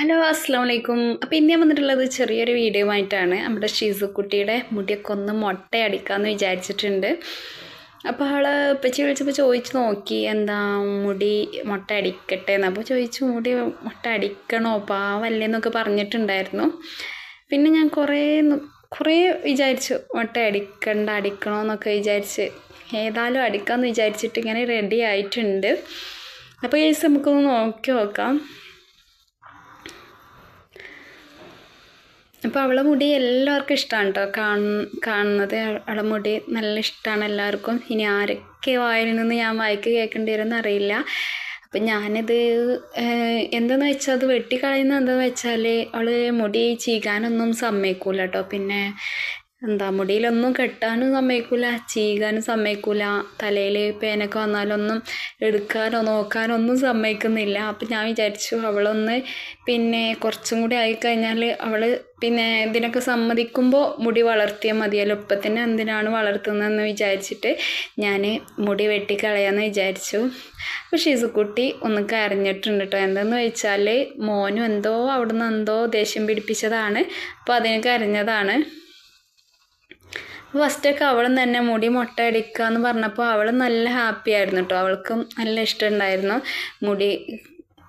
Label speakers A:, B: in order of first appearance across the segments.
A: Hello അസ്സാം വലൈക്കും അപ്പോൾ ഇന്ന് ഞാൻ വന്നിട്ടുള്ളത് ചെറിയൊരു വീഡിയോ ആയിട്ടാണ്. നമ്മുടെ ഷിസുക്കുട്ടിയുടെ മുടിയൊക്കെ ഒന്ന് മുട്ടയടിക്കാമെന്ന് വിചാരിച്ചിട്ടുണ്ട്. അപ്പോൾ ആൾ ഉപ്പച്ചി വിളിച്ചപ്പോൾ ചോദിച്ചു നോക്കി എന്താ മുടി മുട്ട അടിക്കട്ടെ എന്ന്. അപ്പോൾ ചോദിച്ചു മുടി മുട്ട അടിക്കണോ പാവല്ലേ? എന്നൊക്കെ പറഞ്ഞിട്ടുണ്ടായിരുന്നു. പിന്നെ ഞാൻ കുറേ കുറേ വിചാരിച്ചു മുട്ട അടിക്കണ്ട അടിക്കണോ? എന്നൊക്കെ വിചാരിച്ച് ഏതായാലും അടിക്കാമെന്ന് വിചാരിച്ചിട്ട് ഇങ്ങനെ റെഡി ആയിട്ടുണ്ട്. അപ്പോൾ ഈ നമുക്കൊന്ന് നോക്കി നോക്കാം. അപ്പോൾ അവളെ മുടി എല്ലാവർക്കും ഇഷ്ടമാണ് കേട്ടോ കാണുന്നത് അവളെ മുടി നല്ല ഇഷ്ടമാണ് എല്ലാവർക്കും. ഇനി ആരൊക്കെ വായിൽ നിന്ന് ഞാൻ വായിക്ക് കേൾക്കേണ്ടി വരുമെന്ന് അറിയില്ല. അപ്പം ഞാനിത് എന്തെന്ന് വെച്ചാൽ അത് വെട്ടിക്കളയുന്ന എന്താണെന്ന് വെച്ചാൽ അവൾ മുടി ചീകാനൊന്നും സമ്മതിക്കൂല കേട്ടോ പിന്നെ എന്താ മുടിയിലൊന്നും കെട്ടാനും സമ്മതിക്കില്ല ചീകാനും സമ്മതിക്കില്ല തലയിൽ പേനൊക്കെ വന്നാലൊന്നും എടുക്കാനോ നോക്കാനോ ഒന്നും സമ്മതിക്കുന്നില്ല. അപ്പം ഞാൻ വിചാരിച്ചു അവളൊന്ന് പിന്നെ കുറച്ചും കൂടി ആയിക്കഴിഞ്ഞാൽ അവൾ പിന്നെ ഇതിനൊക്കെ സമ്മതിക്കുമ്പോൾ മുടി വളർത്തിയാൽ മതിയല്ലോ. ഇപ്പം തന്നെ എന്തിനാണ് വളർത്തുന്നതെന്ന് വിചാരിച്ചിട്ട് ഞാൻ മുടി വെട്ടിക്കളയാമെന്ന് വിചാരിച്ചു. അപ്പോൾ ഷിസുക്കുട്ടി ഒന്ന് കരഞ്ഞിട്ടുണ്ട് കേട്ടോ എന്തെന്ന് വെച്ചാൽ മോനും എന്തോ അവിടുന്ന് എന്തോ ദേഷ്യം പിടിപ്പിച്ചതാണ്. അപ്പോൾ അതിന് കരഞ്ഞതാണ്. ഫസ്റ്റൊക്കെ അവളും തന്നെ മുടി മുട്ട അടിക്കുക എന്ന് പറഞ്ഞപ്പോൾ അവൾ നല്ല ഹാപ്പി ആയിരുന്നു കേട്ടോ അവൾക്കും നല്ല ഇഷ്ടമുണ്ടായിരുന്നു മുടി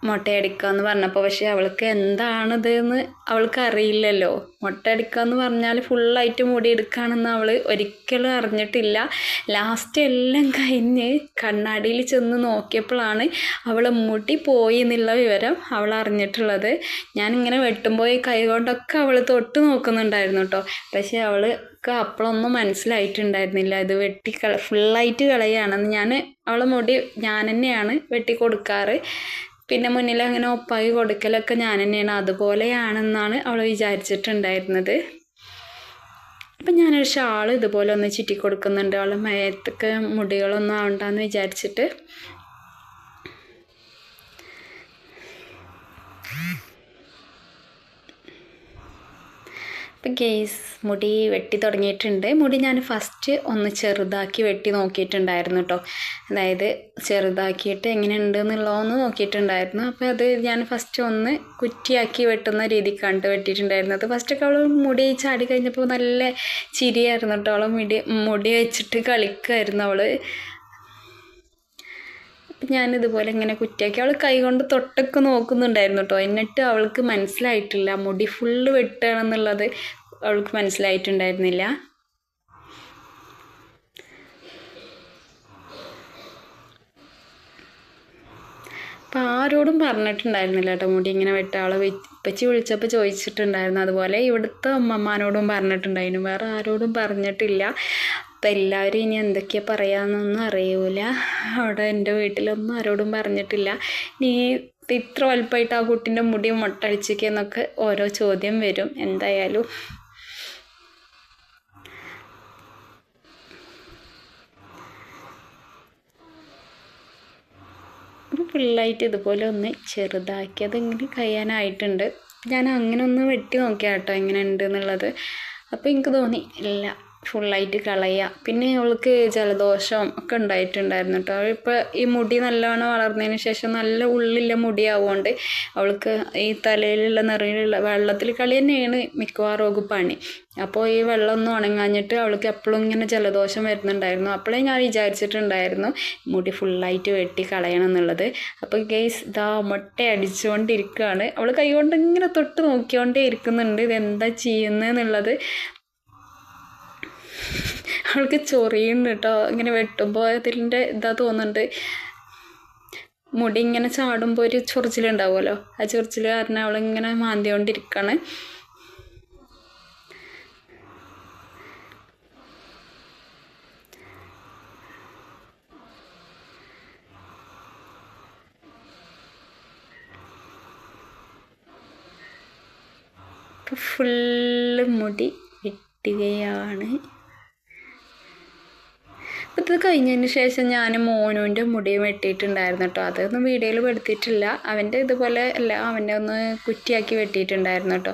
A: മുട്ടയടിക്കുക എന്ന് പറഞ്ഞപ്പോൾ പക്ഷേ അവൾക്ക് എന്താണത് എന്ന് അവൾക്ക് അറിയില്ലല്ലോ മുട്ടയടിക്കുക എന്ന് പറഞ്ഞാൽ ഫുള്ളായിട്ട് മുടി എടുക്കുകയാണെന്ന് അവൾ ഒരിക്കലും അറിഞ്ഞിട്ടില്ല. ലാസ്റ്റ് എല്ലാം കഴിഞ്ഞ് കണ്ണാടിയിൽ ചെന്ന് നോക്കിയപ്പോഴാണ് അവൾ മുടി പോയി എന്നുള്ള വിവരം അവൾ അറിഞ്ഞിട്ടുള്ളത്. ഞാനിങ്ങനെ വെട്ടുമ്പോൾ കൈ കൊണ്ടൊക്കെ അവൾ തൊട്ട് നോക്കുന്നുണ്ടായിരുന്നു കേട്ടോ. പക്ഷേ അവൾക്ക് അപ്പോഴൊന്നും മനസ്സിലായിട്ടുണ്ടായിരുന്നില്ല. ഇത് വെട്ടി കള ഫുള്ളായിട്ട് കളയുകയാണെന്ന്. ഞാൻ അവളെ മുടി ഞാൻ തന്നെയാണ് വെട്ടി കൊടുക്കാറ് പിന്നെ മുന്നിൽ അങ്ങനെ ഒപ്പായി കൊടുക്കലൊക്കെ ഞാൻ തന്നെയാണ് അതുപോലെയാണെന്നാണ് അവൾ വിചാരിച്ചിട്ടുണ്ടായിരുന്നത്. അപ്പം ഞാനൊരു ഷാൾ ഇതുപോലെ ഒന്ന് ചുറ്റി കൊടുക്കുന്നുണ്ട് അവളെ മേത്തൊക്കെ മുടികളൊന്നും ആവണ്ടെന്ന് വിചാരിച്ചിട്ട് ഇപ്പം കേസ് മുടി വെട്ടി തുടങ്ങിയിട്ടുണ്ട്. മുടി ഞാൻ ഫസ്റ്റ് ഒന്ന് ചെറുതാക്കി വെട്ടി നോക്കിയിട്ടുണ്ടായിരുന്നു കേട്ടോ അതായത് ചെറുതാക്കിയിട്ട് എങ്ങനെയുണ്ട് എന്നുള്ളതെന്ന് നോക്കിയിട്ടുണ്ടായിരുന്നു. അപ്പോൾ അത് ഞാൻ ഫസ്റ്റ് ഒന്ന് കുറ്റിയാക്കി വെട്ടുന്ന രീതിക്ക് കണ്ട് വെട്ടിയിട്ടുണ്ടായിരുന്നു. അത് ഫസ്റ്റൊക്കെ അവൾ മുടി ചാടി കഴിഞ്ഞപ്പോൾ നല്ല ചിരിയായിരുന്നു കേട്ടോ അവളെ മുടി മുടി വെച്ചിട്ട് കളിക്കുമായിരുന്നു അവൾ അപ്പം ഞാനിതുപോലെ ഇങ്ങനെ കുറ്റിയാക്കി. അവൾ കൈ കൊണ്ട് തൊട്ടൊക്കെ നോക്കുന്നുണ്ടായിരുന്നു കേട്ടോ എന്നിട്ട് അവൾക്ക് മനസ്സിലായിട്ടില്ല. മുടി ഫുള്ള് വെട്ടുകയാണെന്നുള്ളത് അവൾക്ക് മനസ്സിലായിട്ടുണ്ടായിരുന്നില്ല. അപ്പം ആരോടും പറഞ്ഞിട്ടുണ്ടായിരുന്നില്ല കേട്ടോ മുടി ഇങ്ങനെ വെട്ട. ആളെ ഉപ്പച്ചി വിളിച്ചപ്പോൾ ചോദിച്ചിട്ടുണ്ടായിരുന്നു അതുപോലെ ഇവിടുത്തെ അമ്മമാനോടും പറഞ്ഞിട്ടുണ്ടായിരുന്നു. വേറെ ആരോടും പറഞ്ഞിട്ടില്ല. അപ്പം എല്ലാവരും ഇനി എന്തൊക്കെയാണ് പറയാമെന്നൊന്നും അറിയൂല. അവിടെ എന്റെ വീട്ടിലൊന്നും ആരോടും പറഞ്ഞിട്ടില്ല. നീ ഇത്ര വലുപ്പമായിട്ട് ആ കുട്ടീന്റെ മുടി മുട്ടടിച്ചിരിക്കുന്നൊക്കെ ഓരോ ചോദ്യം വരും. എന്തായാലും. ഫുള്ളായിട്ട് ഇതുപോലെ ഒന്ന് ചെറുതാക്കി അതിങ്ങനെ കഴിയാനായിട്ടുണ്ട്. ഞാൻ അങ്ങനെ ഒന്ന് വെട്ടി നോക്കിയാട്ടോ എങ്ങനെ ഉണ്ട് എന്നുള്ളത്. അപ്പോൾ എനിക്ക് തോന്നി ഇല്ല. ഫുള്ളായിട്ട് കളയുക പിന്നെ അവൾക്ക് ജലദോഷം ഒക്കെ ഉണ്ടായിട്ടുണ്ടായിരുന്നു കേട്ടോ ഇപ്പോൾ ഈ മുടി നല്ലവണ്ണം വളർന്നതിന് ശേഷം നല്ല ഉള്ളില്ല മുടിയാവുകൊണ്ട് അവൾക്ക് ഈ തലയിലുള്ള നിറയിലുള്ള വെള്ളത്തിൽ കളി തന്നെയാണ് മിക്കവാറും ഒക്കെ പണി. അപ്പോൾ ഈ വെള്ളം ഒന്നും ഉണങ്ങാഞ്ഞിട്ട് അവൾക്ക് എപ്പോഴും ഇങ്ങനെ ജലദോഷം വരുന്നുണ്ടായിരുന്നു. അപ്പോഴേ ഞാൻ വിചാരിച്ചിട്ടുണ്ടായിരുന്നു മുടി ഫുള്ളായിട്ട് വെട്ടി കളയണം എന്നുള്ളത്. അപ്പോൾ ഗെയ്സ് ഇതാ മുട്ട അടിച്ചുകൊണ്ടിരിക്കുകയാണ് അവൾ കൈകൊണ്ട് ഇങ്ങനെ തൊട്ട് നോക്കിക്കൊണ്ടേ ഇരിക്കുന്നുണ്ട്. ഇതെന്താ ചെയ്യുന്നതെന്നുള്ളത് അവൾക്ക് ചൊറിയുണ്ട് കേട്ടോ ഇങ്ങനെ വെട്ടുമ്പോൾ അതിന്റെ ഇതാ തോന്നുന്നുണ്ട്. മുടി ഇങ്ങനെ ചാടുമ്പോൾ ഒരു ചൊറിച്ചിലുണ്ടാവുമല്ലോ. ആ ചൊറിച്ചിൽ കാരണം അവളിങ്ങനെ മാന്തിക്കൊണ്ടിരിക്കുകയാണ് ഫുള്ള് മുടി വെട്ടുകയാണ്. ഇത് കഴിഞ്ഞതിന് ശേഷം ഞാൻ മോനുവിന്റെ മുടി വെട്ടിയിട്ടുണ്ടായിരുന്നു കേട്ടോ. അതൊന്നും വീഡിയോയിൽ പെടുത്തിയിട്ടില്ല. അവന്റെ ഇതുപോലെ അല്ല അവന്റെ ഒന്ന് കുറ്റിയാക്കി വെട്ടിയിട്ടുണ്ടായിരുന്നു കേട്ടോ.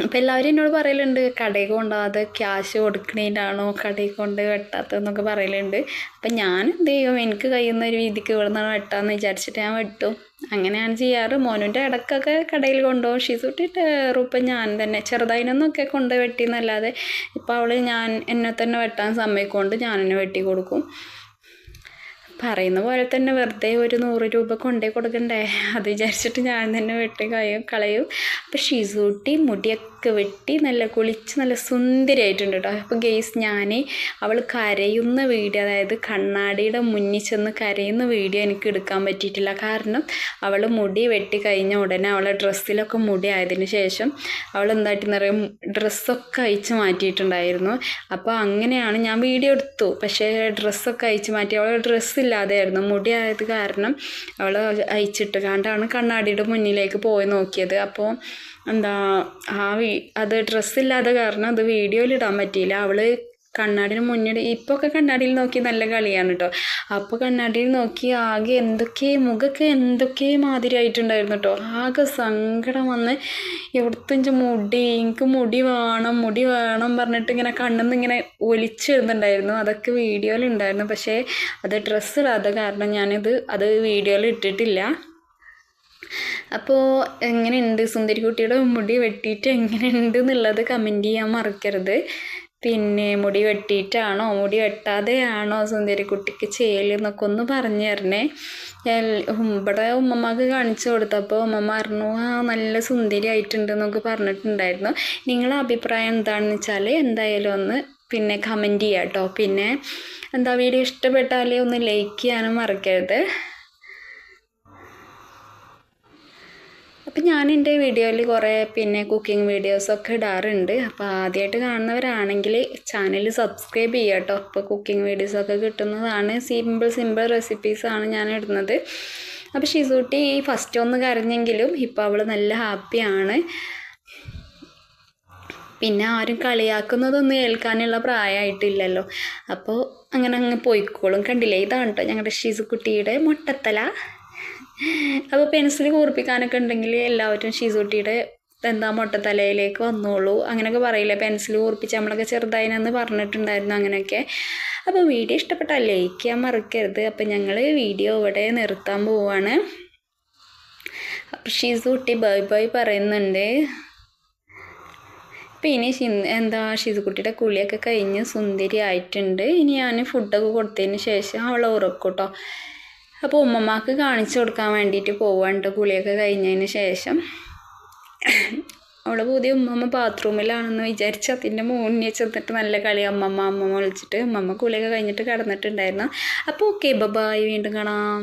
A: അപ്പം എല്ലാവരും എന്നോട് പറയലുണ്ട് കടയിൽ കൊണ്ടുപോകാതെ ക്യാഷ് കൊടുക്കണേന്റാണോ കടയിൽ കൊണ്ട് വെട്ടാത്തതെന്നൊക്കെ പറയലുണ്ട്. അപ്പം ഞാൻ എന്ത് ചെയ്യും? എനിക്ക് കഴിയുന്ന ഒരു രീതിക്ക് ഇവിടെ നിന്നാണ് വെട്ടാമെന്ന് വിചാരിച്ചിട്ട് ഞാൻ വെട്ടും. അങ്ങനെയാണ് ചെയ്യാറ്. മോനുന്റെ ഇടക്കൊക്കെ കടയിൽ കൊണ്ടുപോകും ഷിസൂട്ടി ടേറുപ്പം ഞാൻ തന്നെ. ചെറുതായിനൊന്നൊക്കെ കൊണ്ട് വെട്ടിയെന്നല്ലാതെ ഇപ്പോൾ അവൾ ഞാൻ എന്നെ തന്നെ വെട്ടാൻ സമ്മതിക്കൊണ്ട് ഞാൻ എന്നെ വെട്ടി കൊടുക്കും. പറയുന്ന പോലെ തന്നെ വെറുതെ ഒരു നൂറ് രൂപ കൊണ്ടേ കൊടുക്കണ്ടേ? അത് വിചാരിച്ചിട്ട് ഞാൻ തന്നെ വെട്ടി കളയും കളയും. അപ്പം ഷിസൂട്ടി മുടിയൊക്കെ വെട്ടി നല്ല കുളിച്ച് നല്ല സുന്ദരിയായിട്ടുണ്ട് കേട്ടോ അപ്പോൾ ഗെയ്സ് ഞാൻ അവൾ കരയുന്ന വീഡിയോ അതായത് കണ്ണാടിയുടെ മുന്നിൽ ചെന്ന് കരയുന്ന വീഡിയോ എനിക്ക് എടുക്കാൻ പറ്റിയിട്ടില്ല. കാരണം അവൾ മുടി വെട്ടി കഴിഞ്ഞ ഉടനെ അവളെ ഡ്രസ്സിലൊക്കെ മുടി ആയതിനു ശേഷം അവൾ എന്തായിട്ടെന്ന് പറയും ഡ്രസ്സൊക്കെ അയച്ച് മാറ്റിയിട്ടുണ്ടായിരുന്നു. അപ്പോൾ അങ്ങനെയാണ് ഞാൻ വീഡിയോ എടുത്തു. പക്ഷേ ഡ്രസ്സൊക്കെ അയച്ച് മാറ്റി. അവൾ ഡ്രസ്സ് ഇല്ലാതെയായിരുന്നു. മുടി കാരണം അവൾ അയച്ചിട്ട് കണ്ടാണ് കണ്ണാടിയുടെ മുന്നിലേക്ക് പോയി നോക്കിയത്. അപ്പോൾ എന്താ ആ വീ അത് ഡ്രസ്സില്ലാതെ കാരണം അത് വീഡിയോയിൽ ഇടാൻ പറ്റിയില്ല. അവൾ കണ്ണാടിന് മുന്നിൽ ഇപ്പോൾ ഒക്കെ കണ്ണാടിയിൽ നോക്കി നല്ല കളിയാണ് കേട്ടോ അപ്പോൾ കണ്ണാടിയിൽ നോക്കി ആകെ എന്തൊക്കെ മുഖമൊക്കെ എന്തൊക്കെ മാതിരി ആയിട്ടുണ്ടായിരുന്നു കേട്ടോ ആകെ സങ്കടം വന്ന് എവിടുത്തെ മുടി എനിക്ക് മുടി വേണം മുടി വേണം പറഞ്ഞിട്ട് ഇങ്ങനെ കണ്ണിന്ന് ഇങ്ങനെ ഒലിച്ചിരുന്നുണ്ടായിരുന്നു അതൊക്കെ വീഡിയോയിൽ ഉണ്ടായിരുന്നു. പക്ഷേ അത് ഡ്രസ്സ് ഇടാതെ കാരണം ഞാനിത് അത് വീഡിയോയിൽ ഇട്ടിട്ടില്ല. അപ്പോൾ എങ്ങനെയുണ്ട് സുന്ദരിക്കുട്ടിയുടെ മുടി വെട്ടിയിട്ട് എങ്ങനെയുണ്ട് എന്നുള്ളത് കമന്റ് ചെയ്യാൻ മറക്കരുത്. പിന്നെ മുടി വെട്ടിയിട്ടാണോ? മുടി വെട്ടാതെയാണോ സുന്ദരിക്കുട്ടിക്ക് ചെയ്യൽ എന്നൊക്കെ ഒന്ന് പറഞ്ഞു തരണേ. ഇവിടെ ഉമ്മമ്മക്ക് കാണിച്ചു കൊടുത്തപ്പോൾ ഉമ്മമ്മ പറഞ്ഞു ആ നല്ല സുന്ദരി ആയിട്ടുണ്ട് എന്നൊക്കെ പറഞ്ഞിട്ടുണ്ടായിരുന്നു. നിങ്ങളെ അഭിപ്രായം എന്താണെന്ന് വെച്ചാൽ എന്തായാലും ഒന്ന് പിന്നെ കമന്റ് ചെയ്യാം കേട്ടോ പിന്നെ എന്താ വീഡിയോ ഇഷ്ടപ്പെട്ടാൽ ഒന്ന് ലൈക്ക് ചെയ്യാനും മറക്കരുത്. അപ്പം ഞാൻ എന്റെ വീഡിയോയിൽ കുറേ പിന്നെ കുക്കിംഗ് വീഡിയോസൊക്കെ ഇടാറുണ്ട്. അപ്പോൾ ആദ്യമായിട്ട് കാണുന്നവരാണെങ്കിൽ ചാനൽ സബ്സ്ക്രൈബ് ചെയ്യുക കേട്ടോ അപ്പോൾ കുക്കിംഗ് വീഡിയോസൊക്കെ കിട്ടുന്നതാണ് സിമ്പിൾ സിമ്പിൾ റെസിപ്പീസാണ് ഞാൻ ഇടുന്നത്. അപ്പോൾ ഷിസൂട്ടി ഈ ഫസ്റ്റ് ഒന്ന് കരഞ്ഞെങ്കിലും ഇപ്പോൾ അവൾ നല്ല ഹാപ്പിയാണ് പിന്നെ ആരും കളിയാക്കുന്നതൊന്നും ഏൽക്കാനുള്ള പ്രായമായിട്ടില്ലല്ലോ അപ്പോൾ അങ്ങനെ അങ്ങ് പോയിക്കോളും. കണ്ടില്ലേ? ഇതാണ് കേട്ടോ ഞങ്ങളുടെ ഷിസുക്കുട്ടിയുടെ മുട്ടത്തല. അപ്പോൾ പെൻസിൽ കൂർപ്പിക്കാനൊക്കെ ഉണ്ടെങ്കിൽ എല്ലാവരും ഷിസുക്കുട്ടിയുടെ എന്താ മുട്ടത്തലയിലേക്ക് വന്നോളൂ. അങ്ങനെയൊക്കെ പറയില്ലേ? പെൻസിൽ കൂർപ്പിച്ച് നമ്മളൊക്കെ ചെറുതായിനെന്ന് പറഞ്ഞിട്ടുണ്ടായിരുന്നു അങ്ങനെയൊക്കെ. അപ്പോൾ വീഡിയോ ഇഷ്ടപ്പെട്ട ലൈക്ക് ചെയ്യാൻ മറക്കരുത്. അപ്പോൾ ഞങ്ങൾ വീഡിയോ ഇവിടെ നിർത്താൻ പോവാണ്. ഷിസുക്കുട്ടി ബൈ ബൈ പറയുന്നുണ്ട്. അപ്പോൾ ഇനി എന്താ കുട്ടിയുടെ കുളിയൊക്കെ കഴിഞ്ഞ് സുന്ദരി ആയിട്ടുണ്ട്. ഇനി ഞാൻ ഫുഡൊക്കെ കൊടുത്തതിന് ശേഷം അവളെ ഉറക്കും കേട്ടോ അപ്പോൾ ഉമ്മമാക്ക് കാണിച്ചു കൊടുക്കാൻ വേണ്ടിയിട്ട് പോവാണ്ട് കുളിയൊക്കെ കഴിഞ്ഞതിന് ശേഷം അവളെ പുതിയ ഉമ്മമ്മ ബാത്റൂമിലാണെന്ന് വിചാരിച്ച് അതിന്റെ മുന്നിൽ ചെന്നിട്ട് നല്ല കളി അമ്മമ്മ അമ്മമ്മ വിളിച്ചിട്ട് അമ്മമ്മ കുളിയൊക്കെ കഴിഞ്ഞിട്ട് കിടന്നിട്ടുണ്ടായിരുന്നു. അപ്പോൾ ഓക്കെ ബൈ വീണ്ടും കാണാം.